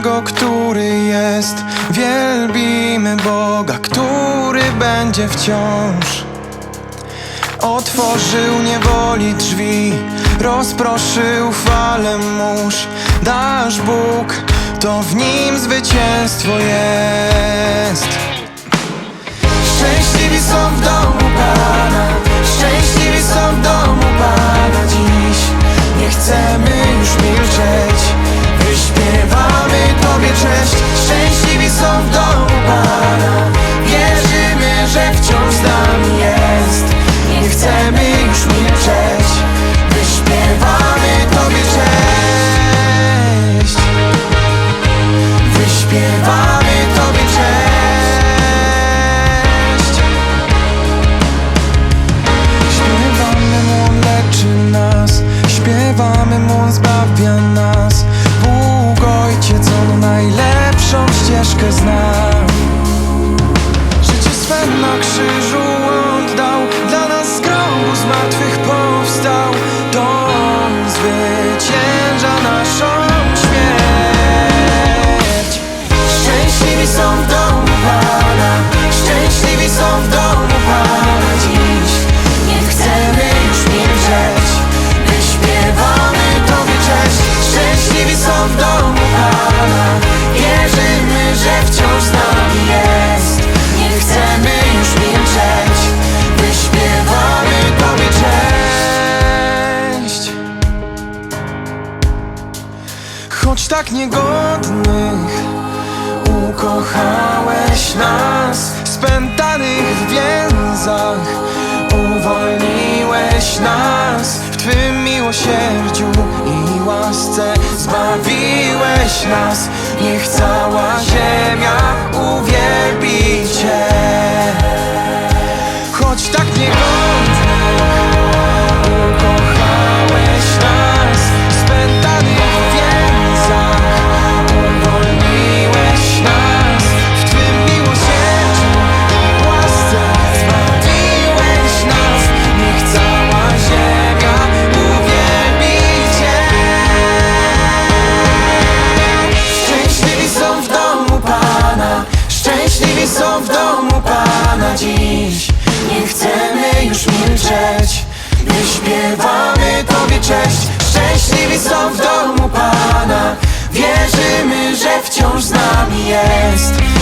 tego, który jest. Wielbimy Boga, który będzie wciąż. Otworzył niewoli drzwi, rozproszył fale mórz. Dasz Bóg, to w nim zwycięstwo jest. Szczęśliwi są w domu Pana. Szczęśliwi są w domu Pana. Wierzymy, że wciąż z nami jest. Nie chcemy już milczeć Wyśpiewamy Tobie cześć. Wyśpiewamy Tobie cześć. Śpiewamy Mu, leczy nas. Śpiewamy Mu, zbawia nas krzyżu oddał Dla nas z grobu zmartwych powstał. To On zwycięża naszą śmierć. Szczęśliwi są w domu Pana Szczęśliwi są w domu Pana. Dziś Nie chcemy już milczeć Wyśpiewamy Tobie cześć. Szczęśliwi są w domu Pana Wierzymy, że wciąż Niegodnych. Ukochałeś nas Spętanych w więzach. Uwolniłeś nas W Twym miłosierdziu i łasce. Zbawiłeś nas. Niech cała Szczęśliwi są w domu Pana dziś. Nie chcemy już milczeć. Wyśpiewamy Tobie cześć. Szczęśliwi są w domu Pana. Wierzymy, że wciąż z nami jest